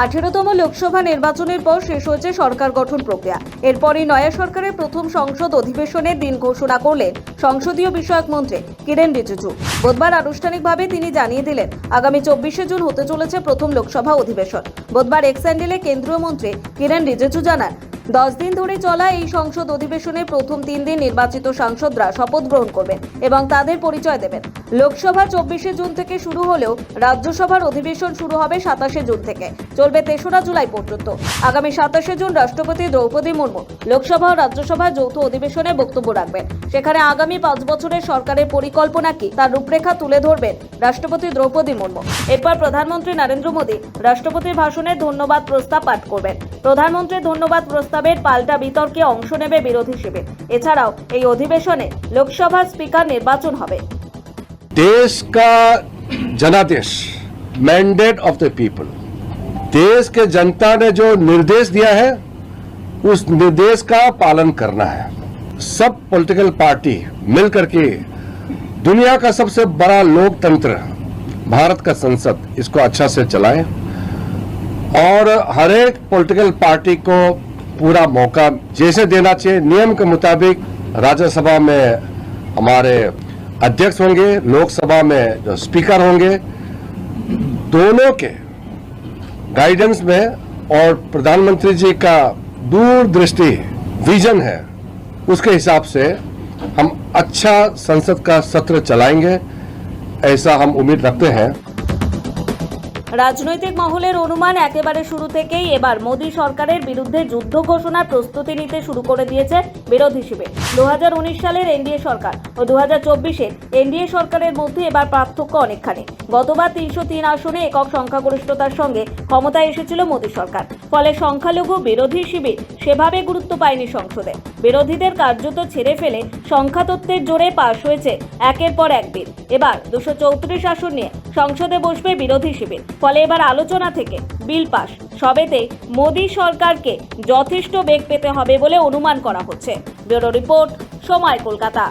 আঠেরোতম লোকসভা নির্বাচনের পর শেষ হয়েছে সরকার গঠন প্রক্রিয়া। এরপরই নয়া সরকারের প্রথম সংসদ অধিবেশনের দিন ঘোষণা করলেন সংসদীয় বিষয়ক মন্ত্রী কিরেন রিজিজু। বুধবার আনুষ্ঠানিকভাবে তিনি জানিয়ে দিলেন, আগামী চব্বিশে জুন হতে চলেছে প্রথম লোকসভা অধিবেশন। বুধবার এক্স্যান্ডেলে কেন্দ্রীয় মন্ত্রী কিরেন রিজিজু জানান দশ দিন ধরে চলা এই সংসদ অধিবেশনে প্রথম তিন দিন নির্বাচিত সাংসদরা শপথ গ্রহণ করবেন এবং তাদের পরিচয় দেবেন। লোকসভা চব্বিশে জুন থেকে শুরু হলেও রাজ্যসভার অধিবেশন শুরু হবে সাতাশে জুন থেকে। চলবে তেসরা জুলাই পর্যন্ত। আগামী সাতাশে জুন রাষ্ট্রপতি দ্রৌপদী মুর্মু লোকসভা ও রাজ্যসভার যৌথ অধিবেশনে বক্তব্য রাখবেন। সেখানে আগামী পাঁচ বছরের সরকারের পরিকল্পনা কি তার রূপরেখা তুলে ধরবেন রাষ্ট্রপতি দ্রৌপদী মুর্মু। এরপর প্রধানমন্ত্রী নরেন্দ্র মোদী রাষ্ট্রপতির ভাষণে ধন্যবাদ প্রস্তাব পাঠ করবেন। প্রধানমন্ত্রীর ধন্যবাদ প্রস্তাবের পাল্টা বিতর্কে অংশ নেবে বিরোধী শিবির এছাড়াও এই অধিবেশনে লোকসভার স্পিকার নির্বাচন হবে देश का जनादेश मैंडेट ऑफ द पीपल देश के जनता ने जो निर्देश दिया है उस निर्देश का पालन करना है सब पॉलिटिकल पार्टी मिलकर के दुनिया का सबसे बड़ा लोकतंत्र भारत का संसद इसको अच्छा से चलाएं और हर एक पॉलिटिकल पार्टी को पूरा मौका जैसे देना चाहिए। नियम के मुताबिक राज्यसभा में हमारे अध्यक्ष होंगे, लोकसभा में जो स्पीकर होंगे। दोनों के गाइडेंस में और प्रधानमंत्री जी का दूरदृष्टि विजन है, उसके हिसाब से हम अच्छा संसद का सत्र चलाएँगे, ऐसा हम उम्मीद रखते हैं। রাজনৈতিক মহলের অনুমান একেবারে শুরু থেকেই এবার মোদী সরকারের বিরুদ্ধে যুদ্ধ ঘোষণার প্রস্তুতি নিতে শুরু করে দিয়েছে বিরোধী শিবির। দু সালের এনডিএ সরকার ও দু হাজার এনডিএ সরকারের মধ্যে এবার পার্থক্য অনেকখানি। গতবার তিনশো তিন আসনে একক সংখ্যাগরিষ্ঠতার সঙ্গে ক্ষমতায় এসেছিল মোদী সরকার। ফলে সংখ্যালঘু বিরোধী শিবির সেভাবে গুরুত্ব পায়নি সংসদে। বিরোধীদের কার্যত ছেড়ে ফেলে সংখ্যাতত্ত্বের জোরে পাশ হয়েছে একের পর এক বিল। এবার দুশো চৌত্রিশ আসন নিয়ে সংসদে বসবে বিরোধী শিবির। ফলে এবার আলোচনা থেকে বিল পাশ। সবেতে মোদী সরকারকে যথেষ্ট বেগ পেতে হবে বলে অনুমান করা হচ্ছে। ব্যুরো রিপোর্ট, সময় কলকাতা।